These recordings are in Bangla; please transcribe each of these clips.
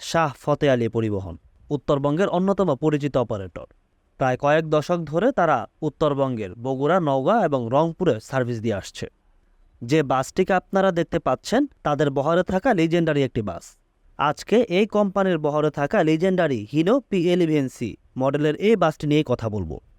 শাহ ফতে আলী পরিবহন, উত্তরবঙ্গের অন্যতম পরিচিত অপারেটর। প্রায় কয়েক দশক ধরে তারা উত্তরবঙ্গের বগুড়া, নওগাঁ এবং রংপুরে সার্ভিস দিয়ে আসছে। যে বাসটিকে আপনারা দেখতে পাচ্ছেন, তাদের বহরে থাকা লিজেন্ডারি একটি বাস। আজকে এই কোম্পানির বহরে থাকা লিজেন্ডারি হিনো পি মডেলের এই বাসটি নিয়ে কথা বলব।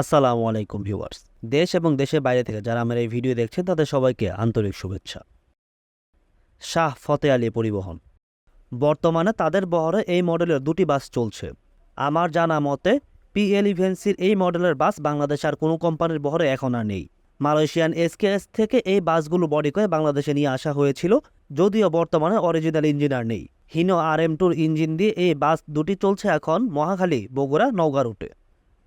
আসসালামু আলাইকুম ভিউয়ার্স। দেশ এবং দেশের বাইরে থেকে যারা আমার এই ভিডিও দেখছেন, তাদের সবাইকে আন্তরিক শুভেচ্ছা। শাহ ফতে আলী পরিবহন। বর্তমানে তাদের বহরে এই মডেলের দুটি বাস চলছে। আমার জানা মতে, পি এলিভেন্সির এই মডেলের বাস বাংলাদেশ আর কোনো কোম্পানির বহরে এখন আর নেই। মালয়েশিয়ান এসকেএস থেকে এই বাসগুলো বডি করে বাংলাদেশে নিয়ে আসা হয়েছিল, যদিও বর্তমানে অরিজিনাল ইঞ্জিন আর নেই। হিনো আর এম টুর ইঞ্জিন দিয়ে এই বাস দুটি চলছে এখন মহাখালী, বগুড়া, নওগাঁ রুটে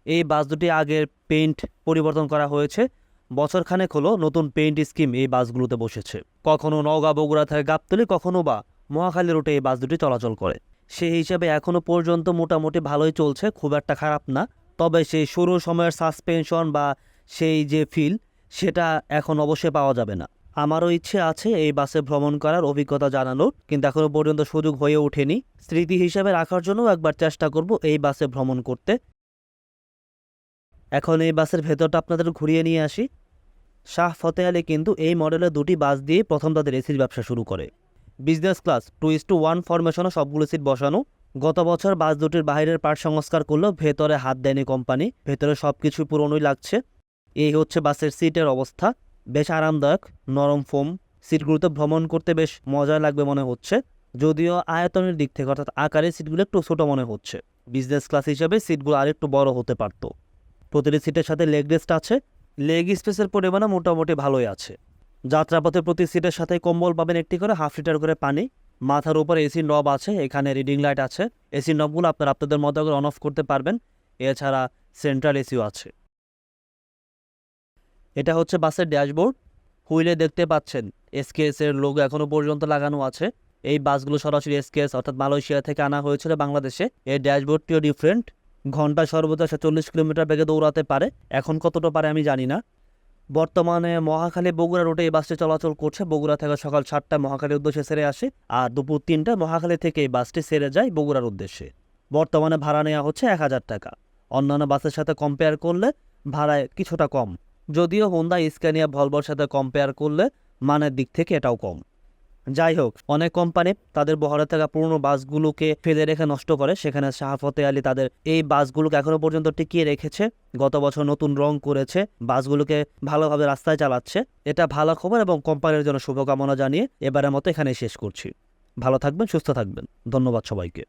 এই বাস দুটি আগের পেইন্ট পরিবর্তন করা হয়েছে। বছরখানেক হলো নতুন পেইন্ট স্কিম এই বাসগুলোতে বসেছে। কখনো নওগাঁ, বগুড়া থেকে গাবতলি, কখনো বা মহাখালী রুটে এই বাস দুটি চলাচল করে। সেই হিসেবে এখনও পর্যন্ত মোটামুটি ভালোই চলছে, খুব একটা খারাপ না। তবে সেই শুরু সময়ের সাসপেনশন বা সেই যে ফিল, সেটা এখন অবশ্যই পাওয়া যাবে না। আমারও ইচ্ছে আছে এই বাসে ভ্রমণ করার অভিজ্ঞতা জানানোর কিন্তু এখনও পর্যন্ত সুযোগ হয়ে ওঠেনি। স্মৃতি হিসেবে রাখার জন্য একবার চেষ্টা করব এই বাসে ভ্রমণ করতে। এখন এই বাসের ভেতরটা আপনাদের ঘুরিয়ে নিয়ে আসি। শাহ ফতে আলী কিন্তু এই মডেলের দুটি বাস দিয়ে প্রথম তাদের এসির ব্যবসা শুরু করে। Business class, two is two one ফরমেশনে সবগুলো সিট বসানো। গত বছর বাস দুটির বাইরের পার্ট সংস্কার করলেও ভেতরে হাত দেয়নি কোম্পানি, ভেতরে সব কিছু পুরনোই লাগছে। এই হচ্ছে বাসের সিটের অবস্থা, বেশ আরামদায়ক, নরম ফোম, সিটগুলোতে ভ্রমণ করতে বেশ মজা লাগবে মনে হচ্ছে। যদিও আয়তনের দিক থেকে, অর্থাৎ আকারের সিটগুলো একটু ছোটো মনে হচ্ছে। বিজনেস ক্লাস হিসেবে সিটগুলো আরেকটু বড় হতে পারতো। প্রতিটি সিটের সাথে লেগ রেস্ট আছে। লেগ স্পেসের পরিমাণও মোটামুটি ভালোই আছে। যাত্রাপথে প্রতি সিটের সাথে কম্বল পাবেন একটি করে হাফ লিটার করে পানি। মাথার উপর এসি নব আছে, এখানে রিডিং লাইট আছে। এসি নবগুলো আপনারা আপনাদের মতো করে অন অফ করতে পারবেন। এছাড়া সেন্ট্রাল এসিও আছে। এটা হচ্ছে বাসের ড্যাশবোর্ড হুইলে দেখতে পাচ্ছেন এসকেএস এর লোগো এখনও পর্যন্ত লাগানো আছে। এই বাসগুলো সরাসরি এসকেএস অর্থাৎ মালয়েশিয়া থেকে আনা হয়েছিল বাংলাদেশে। এই ড্যাশবোর্ডটিও ডিফারেন্ট ঘন্টায় সর্বোচ্চ সে চল্লিশ কিলোমিটার বেগে দৌড়াতে পারে। এখন কতটা পারে আমি জানি না। বর্তমানে মহাখালী বগুড়া রুটে এই বাসটি চলাচল করছে। বগুড়া থেকে সকাল সাতটায় মহাখালীর উদ্দেশ্যে সেরে আসে আর দুপুর তিনটায় মহাখালী থেকে এই বাসটি সেরে যায় বগুড়ার উদ্দেশ্যে। বর্তমানে ভাড়া নেওয়া হচ্ছে এক হাজার টাকা। অন্যান্য বাসের সাথে কম্পেয়ার করলে ভাড়ায় কিছুটা কম। যদিও হোন্ডা স্ক্যানিয়া ভলভোর সাথে কম্পেয়ার করলে মানের দিক থেকে এটাও কম। যাই হোক, অনেক কোম্পানি তাদের বহরে থাকা পুরনো বাসগুলোকে ফেলে রেখে নষ্ট করে। সেখানে শাহফতে আলী তাদের এই বাসগুলোকে এখনও পর্যন্ত টিকিয়ে রেখেছে। গত বছর নতুন রং করেছে, বাসগুলোকে ভালোভাবে রাস্তায় চালাচ্ছে। এটা ভালো খবর এবং কোম্পানির জন্য শুভকামনা জানিয়ে এবারের মতো এখানেই শেষ করছি। ভালো থাকবেন, সুস্থ থাকবেন। ধন্যবাদ সবাইকে।